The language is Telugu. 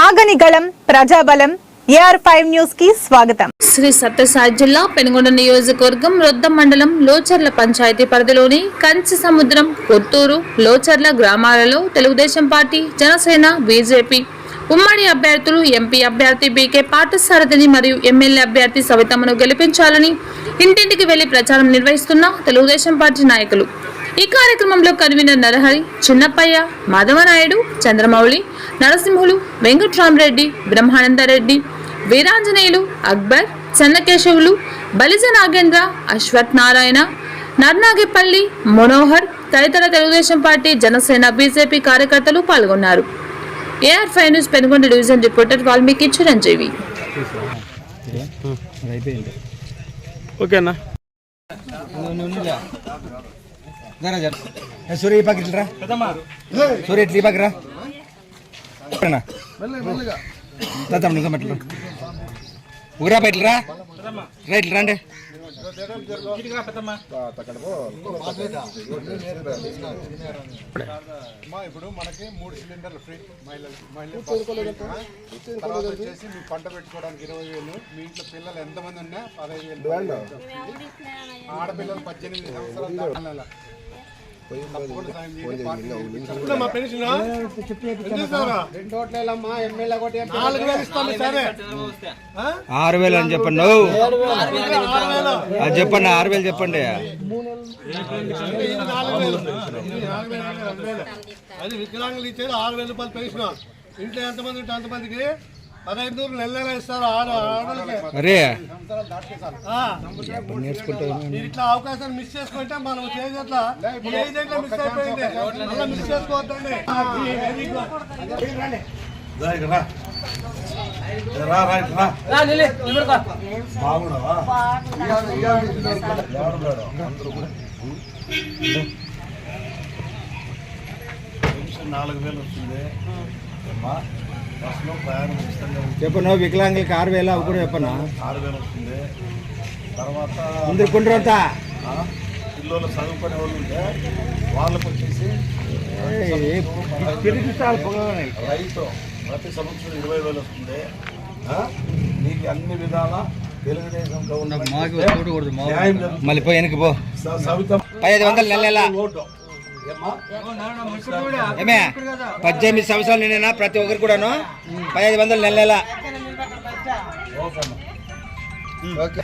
ఆగని గళం ప్రజాబలం ఏఆర్ ఫైవ్ న్యూస్కి స్వాగతం. శ్రీ సత్యసాయి జిల్లా పెనుగొండ నియోజకవర్గం రొద్దం మండలం లోచర్ల పంచాయతీ పరిధిలోని కంచి సముద్రం కొత్తూరు లోచర్ల గ్రామాలలో తెలుగుదేశం పార్టీ జనసేన బీజేపీ ఉమ్మడి అభ్యర్థులు ఎంపీ అభ్యర్థి బీకే పాఠసారథిని మరియు ఎమ్మెల్యే అభ్యర్థి సవితమ్మను గెలిపించాలని ఇంటింటికి వెళ్ళి ప్రచారం నిర్వహిస్తున్న తెలుగుదేశం పార్టీ నాయకులు. ఈ కార్యక్రమంలో కన్వీనర్ నరహరి చిన్నప్పయ్య మాధవనాయుడు చంద్రమౌళి నరసింహులు వెంకట్రామరెడ్డి బ్రహ్మానందరెడ్డి వీరాంజనేయులు అక్బర్ చెన్నకేశవులు బలిజ నాగేంద్ర అశ్వత్ నారాయణ నర్నాగేపల్లి మనోహర్ తదితర తెలుగుదేశం పార్టీ జనసేన బీజేపీ కార్యకర్తలు పాల్గొన్నారు. AR five news Penugonda division reporter Valmiki Chiranjeevi. ఓకేనా పక్క రా. అన్నా. దా తమ్ముడు ఇంకా మెట్లు ఊరా బయటలు రా. రైట్ రండి. అమ్మా, ఇప్పుడు మనకి మూడు సిలిండర్లు ఫ్రీ. మహిళలు వచ్చేసి మీ పంట పెట్టుకోవడానికి ఇరవై వేలు. మీ ఇంట్లో పిల్లలు ఎంతమంది ఉన్నా పదహైదు వేలు. ఆడపిల్లలు పద్దెనిమిది సంవత్సరాలు ఆరు వేలు అని చెప్పండి. నువ్వు అది చెప్పండి ఆరు వేలు చెప్పండి అది వికలాంగులు ఇచ్చేది ఆరు వేల రూపాయలు పెన్షన్ ఇంట్లో ఎంతమంది ఉంటే అంతమందికి పదహైదు నూరు నెల నెల ఇస్తారు. మీరు ఇట్లా అవకాశాన్ని మిస్ చేసుకుంటే మనం చేసేట్లా మిస్ అయిపోయింది. అలా మిస్ చేసుకోవద్దండి. నాలుగు వేలు వస్తుంది. అమ్మా. బస్సులో ప్రయాణం ఉచితంగా ఉంటుంది. చెప్పు నువ్వు వికలాంగులకి ఆరు వేలు అవి కూడా చెప్పన్నా ఆరు వేలు వస్తుంది తర్వాత ముందు కుండ్రంతా పిల్లలు చదువుకునే వాళ్ళు ఉంటే వాళ్ళకు వచ్చేసి రైతు ప్రతి సంవత్సరం ఇరవై వేలు వస్తుంది? నీకు అన్ని విధాల తెలుగుదేశం గవర్నమెంట్ న్యాయం జరుగుతుంది. మళ్ళీ పోయి వెనక్కి పో పదిహేను వందలు నెల నెల ఓటు? ఏమే పద్దెనిమిది సంవత్సరాలు నిండినా ప్రతి ఒక్కరు కూడాను పదిహేను వందలు నెల నెల ఓకే